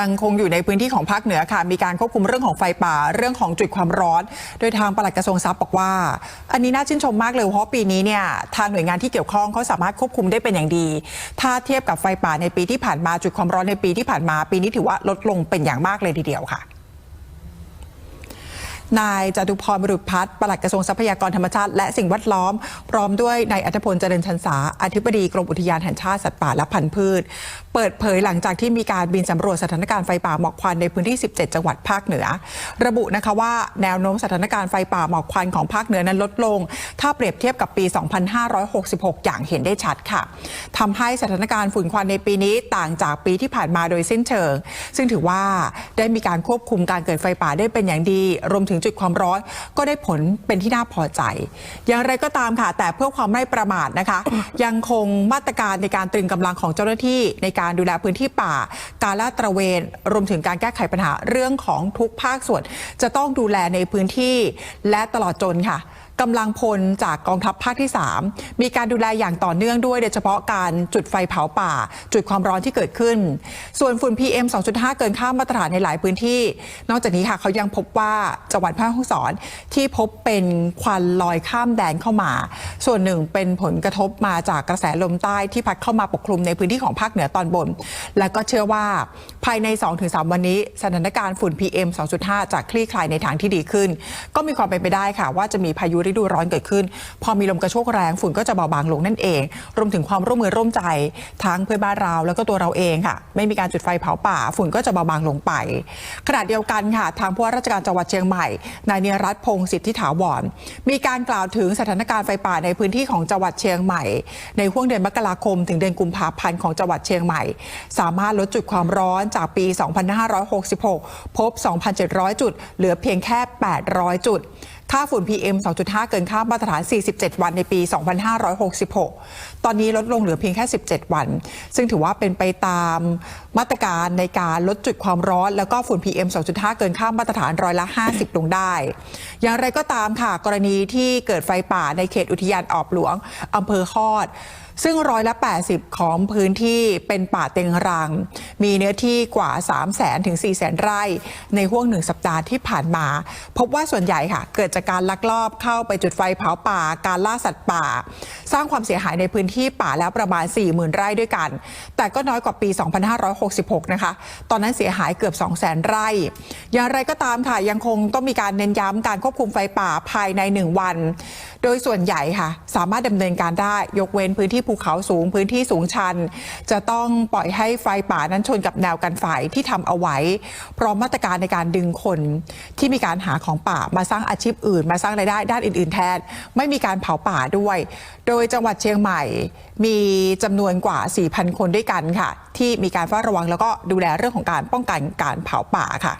ยังคงอยู่ในพื้นที่ของภาคเหนือค่ะ มีการควบคุมเรื่องของไฟป่าเรื่องของจุดความร้อน โดยทางปลัดกระทรวงทรัพย์บอกว่า อันนี้น่าชื่นชมมากเลยเพราะปีนี้เนี่ยทางหน่วยงานที่เกี่ยวข้องเขาสามารถควบคุมได้เป็นอย่างดี ถ้าเทียบกับไฟป่าในปีที่ผ่านมาจุดความร้อนในปีที่ผ่านมา ปีนี้ถือว่าลดลงเป็นอย่างมากเลยทีเดียวค่ะ นายจตุพรบุรุษพัฒน์ปลัดกระทรวงทรัพยากรธรรมชาติ และสิ่งแวดล้อม พร้อมด้วยนายอัธพลเจริญชันษาอธิบดีกรมอุทยานแห่งชาติสัตว์ป่าและพันธุ์พืช เปิดเผยหลังจากที่มีการบินสำรวจสถานการณ์ไฟป่าหมอกควันในพื้นที่ 17 จังหวัดภาคเหนือ ระบุนะคะว่าแนวโน้มสถานการณ์ไฟป่าหมอกควันของภาคเหนือนั้นลดลง ถ้าเปรียบเทียบกับปี 2566 อย่างเห็นได้ชัดค่ะทำให้สถานการณ์ฝุ่นควันในปีนี้ต่างจากปีที่ผ่านมาโดยสิ้นเชิง ซึ่งถือว่าได้มีการควบคุมการเกิดไฟป่าได้เป็นอย่างดี รวมถึงจุดความร้อน ก็ได้ผลเป็นที่น่าพอใจ อย่างไรก็ตามค่ะ แต่เพื่อความไม่ประมาทนะคะ ยังคงมาตรการในการตรึงกำลังของเจ้าหน้าที่ ในการดูแลพื้นที่ป่า การลาดตระเวน รวมถึงการแก้ไขปัญหาเรื่องของทุกภาคส่วน จะต้องดูแลในพื้นที่และตลอดจนค่ะ กำลังพลจากกองทัพภาคที่ 3 มีการดูแลอย่างต่อเนื่องด้วยโดยเฉพาะการจุดไฟเผาป่า จุดความร้อนที่เกิดขึ้น ส่วนฝุ่น PM 2.5 เกินค่ามาตรฐานในหลายพื้นที่ นอกจากนี้ค่ะเขายังพบว่าจังหวัดแม่ฮ่องสอนที่พบเป็นควันลอยข้ามแดนเข้ามา ส่วนหนึ่งเป็นผลกระทบมาจากกระแสลมใต้ที่พัดเข้ามาปกคลุมในพื้นที่ของภาคเหนือตอนบน และก็เชื่อว่าภายใน 2-3 วันนี้สถานการณ์ฝุ่น PM 2.5 จะคลี่คลายในทางที่ดีขึ้น ก็มีความเป็นไปได้ค่ะ ว่าจะมีพายุฤดูร้อนเกิดขึ้น พอมีลมกระโชกแรงฝุ่นก็จะเบาบางลงนั่นเอง รวมถึงความร่วมมือร่วมใจทั้งเพื่อนบ้านเราแล้วก็ตัวเราเองค่ะ ไม่มีการจุดไฟเผาป่า ฝุ่นก็จะเบาบางลงไปขณะเดียวกันค่ะ ทางผู้ว่าราชการจังหวัดเชียงใหม่นายเนรัตพงศ์สิทธิถาวรมีการกล่าวถึงสถานการณ์ไฟป่าในพื้นที่ของจังหวัดเชียงใหม่ ในห่วงเดือนมกราคม ถึงเดือนกุมภาพันธ์ของจังหวัดเชียงใหม่ สามารถลดจุดความร้อนจากปี 2566 พบ 2,700 จุด เหลือเพียงแค่ 800 จุด ค่าฝุ่น PM 2.5 เกินค่ามาตรฐาน 47 วันในปี 2566 ตอนนี้ลดลงเหลือเพียงแค่ 17 วัน ซึ่งถือว่าเป็นไปตามมาตรการในการลดจุดความร้อน แล้วก็ฝุ่น PM 2.5 เกินค่ามาตรฐานร้อยละ 50 ลงได้ อย่างไรก็ตามค่ะ กรณีที่เกิดไฟป่าในเขตอุทยานออบหลวงอำเภอคอดซึ่งร้อยละ 80 ของพื้นที่เป็นป่าเต็งรัง มีเนื้อที่กว่า 3 0 0แสนถึง 4 0 0แสนไร่ ในห่วงหนึ่งสัปดาห์ที่ผ่านมา พบว่าส่วนใหญ่ค่ะ เกิดจากการลักลอบเข้าไปจุดไฟเผาป่า การล่าสัตว์ป่า สร้างความเสียหายในพื้นที่ป่าแล้วประมาณ 40,000 ไร่ด้วยกัน แต่ก็น้อยกว่าปี 2566 นะคะ ตอนนั้นเสียหายเกือบ 2 0 0แสนไร่ อย่างไรก็ตามค่ะยังคงต้องมีการเน้นย้ำการควบคุมไฟป่าภายใน 1 วัน โดยส่วนใหญ่ค่ะ สามารถดำเนินการได้ยกเว้นพื้นที่ภูเขาสูงพื้นที่สูงชัน จะต้องปล่อยให้ไฟป่านั้นชนกับแนวกันไฟที่ทำเอาไว้ พร้อมมาตรการในการดึงคนที่มีการหาของป่ามาสร้างอาชีพอื่นมาสร้างรายได้ด้านอื่น ๆ แทน ไม่มีการเผาป่าด้วย โดยจังหวัดเชียงใหม่มีจำนวนกว่า 4,000 คนด้วยกันค่ะ ที่มีการเฝ้าระวังแล้วก็ดูแลเรื่องของการป้องกันการเผาป่าค่ะ